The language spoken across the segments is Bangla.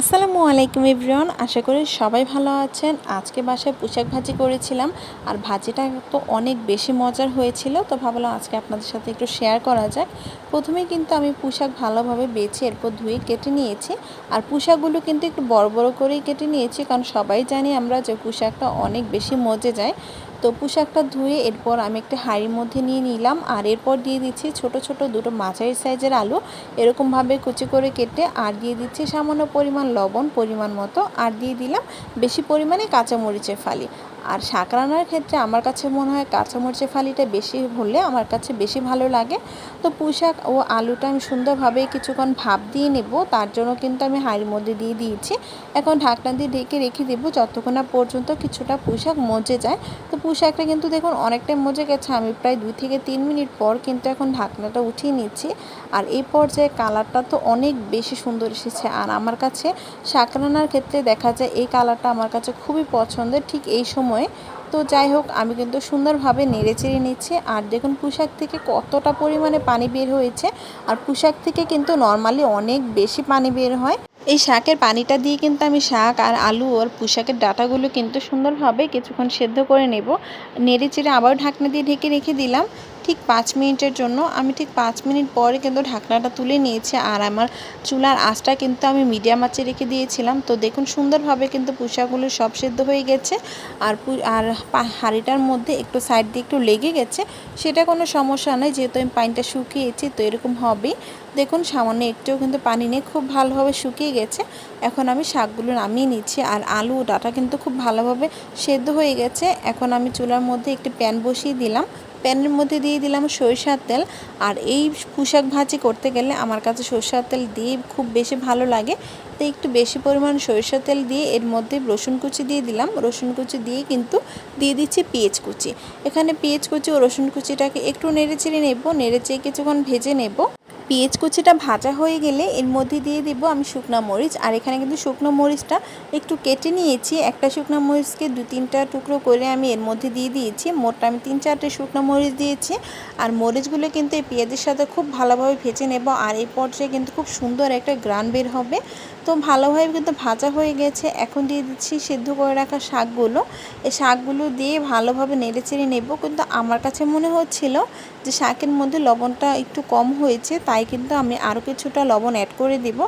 আসসালামু আলাইকুম এভরিওয়ান, আশা করি সবাই ভালো আছেন। আজকে বাসায় পোশাক ভাজি করেছিলাম, আর ভাজিটা তো অনেক বেশি মজার হয়েছিল, তো ভাবলাম আজকে আপনাদের সাথে একটু শেয়ার করা যাক। প্রথমে কিন্তু আমি পোশাক ভালোভাবে বেছে, এরপর ধুয়ে কেটে নিয়েছি, আর পোশাকগুলো কিন্তু একটু বড় বড় করেই কেটে নিয়েছি, কারণ সবাই জানি আমরা যে পোশাকটা অনেক বেশি মজে যায়। তো পোশাকটা ধুয়ে এরপর আমি একটা হাঁড়ির মধ্যে নিয়ে নিলাম আর এরপর দিয়ে দিচ্ছি ছোট ছোট দুটো মাঝারি সাইজের আলু। এরকমভাবে কুচি করে কেটে আর দিয়ে দিচ্ছি সামান্য পরিমাণ লবণ পরিমাণ মতো আর দিয়ে দিলাম বেশি পরিমাণে কাঁচামরিচের ফালি। আর শাক রান্নার ক্ষেত্রে আমার কাছে মনে হয় কাঁচামরিচের ফালিটা বেশি হলে আমার কাছে বেশি ভালো লাগে। তো পুঁশাক ও আলুটা আমি সুন্দরভাবে কিছুক্ষণ ভাপ দিয়ে নেব, তার জন্য কিন্তু আমি হাঁড়ির মধ্যে দিয়ে দিয়েছি। এখন ঢাকনা দিয়ে ঢেকে রেখে দেবো যতক্ষণ না পর্যন্ত কিছুটা পুঁশাক মজে যায়। তো পুঁশাকটা কিন্তু দেখুন অনেকটাই মজে গেছে। আমি প্রায় দুই থেকে তিন মিনিট পর কিন্তু এখন ঢাকনাটা উঠিয়ে নিচ্ছি। আর এই পর্যায়ে কালারটা তো অনেক বেশি সুন্দর এসেছে। আর আমার কাছে শাক রান্নার ক্ষেত্রে দেখা যায় এই কালারটা আমার কাছে খুবই পছন্দের ঠিক এই সময়ে। তো যাই হোক, আমি কিন্তু সুন্দরভাবে নেড়ে চেড়ে নিচ্ছি। আর দেখুন পোশাক থেকে কতটা পরিমাণে পানি বের হয়েছে। আর পোশাক থেকে কিন্তু নর্মালি অনেক বেশি পানি বের হয়। এই শাকের পানিটা দিয়ে কিন্তু আমি শাক আর আলু আর পোশাকের ডাটাগুলো কিন্তু সুন্দরভাবে কিছুক্ষণ সেদ্ধ করে নেব। নেড়ে চেড়ে আবার ঢাকনা দিয়ে ঢেকে রেখে দিলাম। ঠিক পাঁচ মিনিটের জন্য আমি ঠিক পাঁচ মিনিট পরে কিন্তু ঢাকনাটা তুলে নিয়েছি আর আমার চুলার আঁচটা কিন্তু আমি মিডিয়াম আঁচে রেখে দিয়েছিলাম। তো দেখুন সুন্দরভাবে কিন্তু পুষাগুলো সব সেদ্ধ হয়ে গেছে আর আর হাঁড়িটার মধ্যে একটু সাইড দিয়ে একটু লেগে গেছে। সেটা কোনো সমস্যা নয়, যেহেতু আমি পানিটা শুকিয়েছি, তো এরকম হবেই। দেখুন, সামান্য একটুও কিন্তু পানি নেই, খুব ভালোভাবে শুকিয়ে গেছে। এখন আমি শাকগুলো নামিয়ে নিচ্ছি আর আলু ডাটা কিন্তু খুব ভালোভাবে সেদ্ধ হয়ে গেছে। এখন আমি চুলার মধ্যে একটি প্যান বসিয়ে দিলাম। প্যানের মধ্যে দিয়ে দিলাম সরিষার তেল। আর এই পোশাক ভাজি করতে গেলে আমার কাছে সরিষার তেল দিয়ে খুব বেশি ভালো লাগে। তো একটু বেশি পরিমাণ সরিষার তেল দিয়ে এর মধ্যে রসুন কুচি দিয়ে দিলাম। রসুন কুচি দিয়ে কিন্তু দিয়ে দিচ্ছি পেঁয়াজ কুচি। এখানে পেঁয়াজ কুচি ও রসুন কুচিটাকে একটু নেড়ে চেড়ে নেব। নেড়ে চেয়ে কিছুক্ষণ ভেজে নেব। পেঁয়াজ কুচিটা ভাজা হয়ে গেলে এর মধ্যে দিয়ে দেবো আমি শুকনো মরিচ। আর এখানে কিন্তু শুকনো মরিচটা একটু কেটে নিয়েছি। একটা শুকনো মরিচকে দু তিনটা টুকরো করে আমি এর মধ্যে দিয়ে দিয়েছি। মোটটা আমি তিন চারটে শুকনো মরিচ দিয়েছি। আর মরিচগুলো কিন্তু এই পেঁয়াজের সাথে খুব ভালোভাবে ভেজে নেব। আর এই পর্যায়ে কিন্তু খুব সুন্দর একটা গ্রান বের হবে। তো ভালোভাবে কিন্তু ভাজা হয়ে গেছে। এখন দিয়ে দিচ্ছি সেদ্ধ করে রাখা শাকগুলো। এই শাকগুলো দিয়ে ভালোভাবে নেড়ে চেড়ে নেব। কিন্তু আমার কাছে মনে হচ্ছিল যে শাকের মধ্যে লবণটা একটু কম হয়েছে, তাই কিন্তু আমি আরও কিছুটা লবণ অ্যাড করে দিব।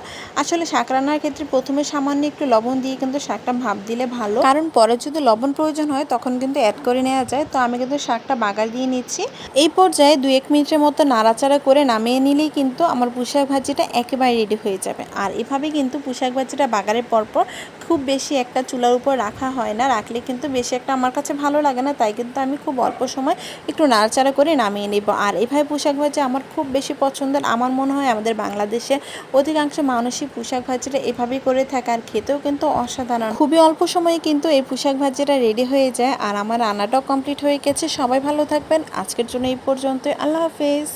আসলে শাক রান্নার ক্ষেত্রে প্রথমে সামান্য একটু লবণ দিয়ে কিন্তু শাকটা ভাপ দিলে ভালো। কারণ পরে যদি লবণ প্রয়োজন হয়, তখন কিন্তু অ্যাড করে নেওয়া যায়। তো আমি কিন্তু শাকটা বাগার দিয়ে নিচ্ছি। এই পর্যায়ে দু এক মিনিটের মতো নাড়াচাড়া করে নামিয়ে নিলেই কিন্তু আমার পুষাক ভাজিটা একেবারে রেডি হয়ে যাবে। আর এভাবে কিন্তু পুষাক ভাজিটা বাগারের পরপর খুব বেশি একটা চুলার উপর রাখা হয় না। রাখলে কিন্তু বেশি একটা আমার কাছে ভালো লাগে না, তাই কিন্তু আমি খুব অল্প সময় একটু নাড়াচাড়া করে নামিয়ে নেব। আর এভাবে পোশাক ভাজা আমার খুব বেশি পছন্দের, আমার মনে হয় আমাদের বাংলাদেশে অধিকাংশ মানুষই পোশাক ভাজিটা এভাবেই করে থাকে আর খেতেও কিন্তু অসাধারণ। খুবই অল্প সময়ে কিন্তু এই পোশাক ভাজিটা রেডি হয়ে যায়। আর আমার রান্নাটাও কমপ্লিট হয়ে গেছে। সবাই ভালো থাকবেন। আজকের জন্য এই পর্যন্ত আল্লাহ হাফেজ।